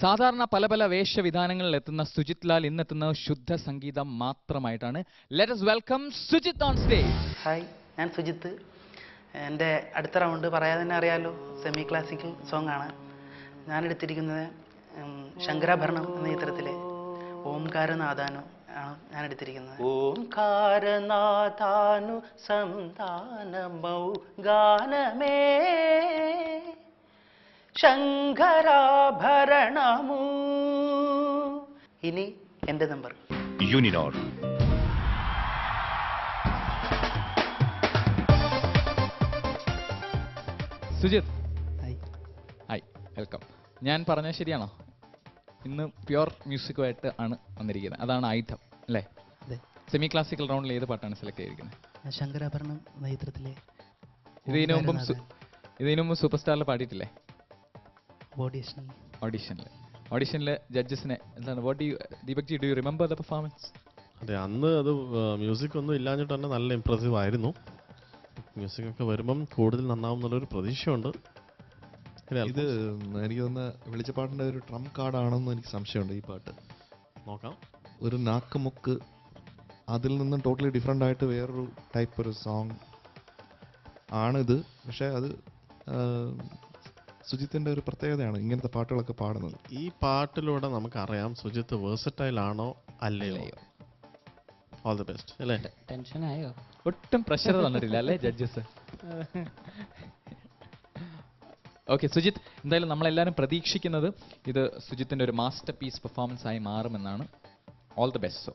സാധാരണ പല പല വേഷവിധാനങ്ങളിൽ എത്തുന്ന സുജിത് ലാൽ ഇന്നെത്തുന്ന ശുദ്ധ സംഗീതം മാത്രമായിട്ടാണ്. Let's welcome Sujith on stage hi ഞാൻ സുജിത്ത്. എന്റെ അടുത്ത റൗണ്ട് പറയാതെ തന്നെ അറിയാലോ. സെമി ക്ലാസിക്കൽ സോങ് ആണ്. ഞാൻ എടുത്തിരിക്കുന്നത് ശങ്കരാഭരണം എന്ന ചിത്രത്തിലെ ഓംകാരനാഥാനു ആണ് ഞാൻ എടുത്തിരിക്കുന്നത്. ഓംകാരനാഥാനു സന്താനമൗ ഗാനമേ. ശങ്കരാഭരണമൂ. ഇനി എന്റെ number. യൂണിനോർ Sujith. Hi. Hi welcome. ഞാൻ പറഞ്ഞ ശരിയാണോ? ഇന്ന് പ്യുവർ മ്യൂസിക്കുമായിട്ട് ആണ് വന്നിരിക്കുന്നത്. അതാണ് ആയുധം അല്ലേ? സെമി ക്ലാസിക്കൽ റൗണ്ടിൽ ഏത് പാട്ടാണ് സെലക്ട് ചെയ്തിരിക്കുന്നത്? ശങ്കരാഭരണം എന്ന ചിത്രത്തിലെ ഇതിനു മുമ്പും ഇതിനു മുമ്പ് സൂപ്പർ സ്റ്റാറിൽ പാടിയിട്ടില്ലേ? ബോഡീഷനിൽ ഓഡിഷനിൽ ഓഡിഷനിൽ ജഡ്ജസിനെ എന്താണ് what you Deepak ji do you remember the performance അതെ അന്ന് അത് മ്യൂസിക് ഒന്നും ഇല്ലാഞ്ഞിട്ട് തന്നെ നല്ല ഇമ്പ്രസീവ് ആയിരുന്നു. മ്യൂസിക് ഒക്കെ വരുമ്പം കൂടുതൽ നന്നാവും എന്നുള്ളൊരു പ്രതീക്ഷയുണ്ട്. ഇത് എനിക്ക് തോന്നുന്ന വെളിച്ചപ്പാട്ടിന്റെ ഒരു ട്രം കാർഡാണെന്ന് എനിക്ക് സംശയമുണ്ട് ഈ പാട്ട്. നോക്കാം. ഒരു നാക്കുമുക്ക് അതിൽ നിന്നും ടോട്ടലി ഡിഫറെന്റ് ആയിട്ട് വേറൊരു ടൈപ്പ് ഒരു സോങ് ആണിത്. പക്ഷേ അത് സുജിത്തിന്റെ ഒരു പ്രത്യേകതയാണ് ഇങ്ങനത്തെ പാട്ടുകളൊക്കെ പാടുന്നത്. ഈ പാട്ടിലൂടെ നമുക്ക് അറിയാം സുജിത്ത് വേഴ്സറ്റൈൽ ആണോ അല്ലയോ? ഓൾ ദി ബെസ്റ്റ് അല്ലേ? ടെൻഷനായോ? ഒട്ടും പ്രഷർ തന്നിട്ടില്ല അല്ലേ ജഡ്ജസ്? ഓക്കെ സുജിത്ത് എന്തായാലും നമ്മളെല്ലാവരും പ്രതീക്ഷിക്കുന്നത് ഇത് സുജിത്തിന്റെ ഒരു മാസ്റ്റർ പീസ് പെർഫോമൻസ് ആയി മാറുമെന്നാണ്. ഓൾ ദി ബെസ്റ്റ് സോ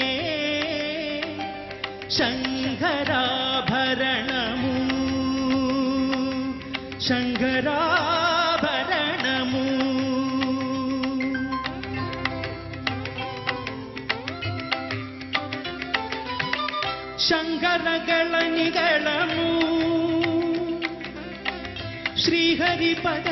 ശങ്കരാഭരണമു. ശങ്കരാഭരണമു. ശങ്കരകള നികളമു ശ്രീഹരിപദ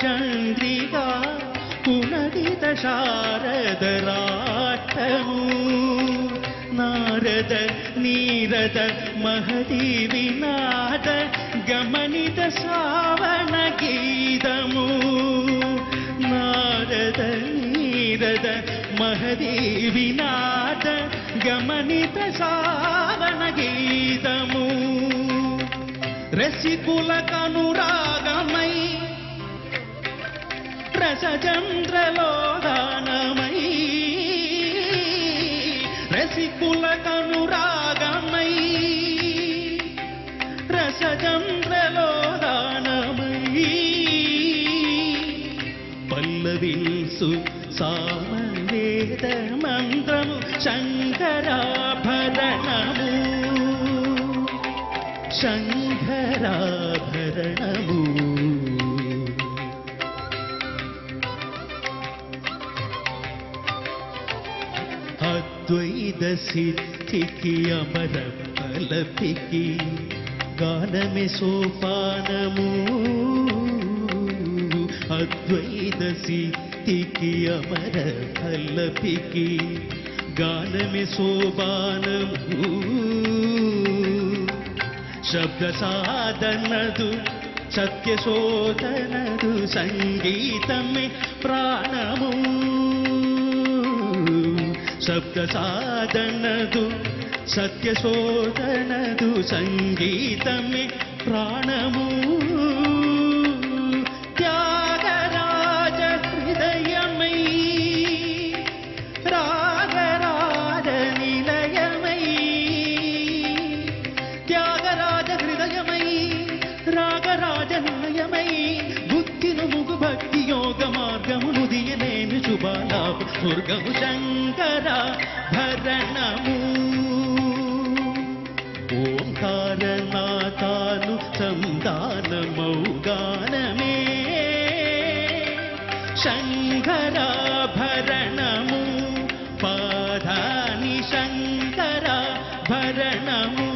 ಚಂದ್ರಿಕಾ ಪುನರಿತ ಶಾರದರಾಟವು ನಾರದ ನೀರದ ಮಹದಿ ವಿನಾದ ಗಮನಿತ ಶ್ರಾವಣ ಗೀತಮು ನಾರದ ನೀರದ ಮಹದಿ ವಿನಾದ గమనిత సావన గీతము రసికుల కనురాగ రసచంద్రలోగానమై రసికుల కనురాగమై రసచంద్రలోగానమై పల్లవిల్సు సామవేద మంత్రము శంకరాభరణము శంకరాభరణము అద్వైత సిద్ధికి అమర ఫలపికి గానమే సోపానము. అద్వైత సిద్ధికి అమర ఫలపికి గానమే సోపానము. శబ్ద సాధనదు సత్య శోధనదు సంగీతమే ప్రాణము. शब्दसाधनदु सत्यशोधनदु सङ्गीतमे प्राणमू దుర్గము శంకర భరణము. ఓంకారనాథాను సంధానమౌగానమే శంకరాభరణము పాదాని శంకరాభరణము.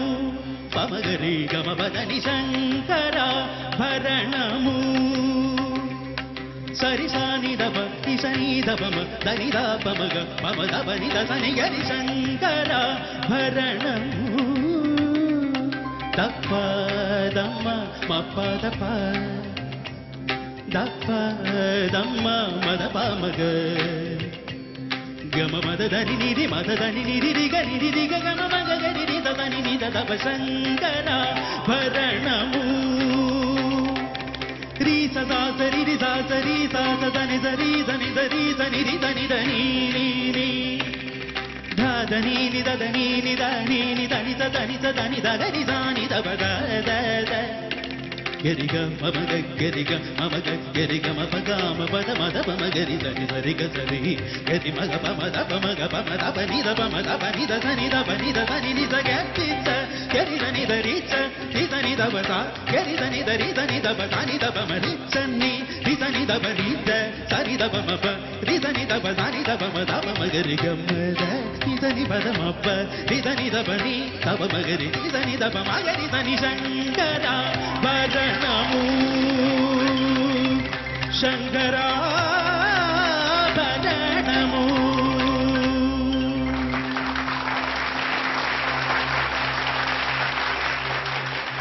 పమగరి గమ పదని శంకరాభరణము. సరి సాని దని దరిదాపమగ పమ దప ని దసని గరి శంకరాభరణము దప్ప దమ్మ మప్ప గమ మద దని నిరి మద దని నిరి రిగ నిరి రిగ గమ మగ గరి రి దని ని దవ శంకర భరణము. శ్రీ సదా సరి రి సా సరి సా సదని సరి దని సరి దని రి దని దని ని ని ధని ని దని ని దని ని దని దని దని దని దని దవ ద ద ద మమ మమగ మమ మమగ గరిగ మపగ మపద మద పమ గరి సరి సరి గ గరి మగ పమ ద పమ గ పమ ద పని ద పమ ద పని ద సని ద పని ద సని ని స గరి గరి దని ద రి స ని సని ద బ స గరి దని దరి దని ద బ సని ద పమ రి స ని రి సని ద బ రి ద సని ద పమ ప రి సని ద బ సని ద పమ ద పమ గరి గ మ ద ని సని పద మ ప రి సని ద బ ని ద పమ గరి రి సని ద పమ గరి సని శంకరా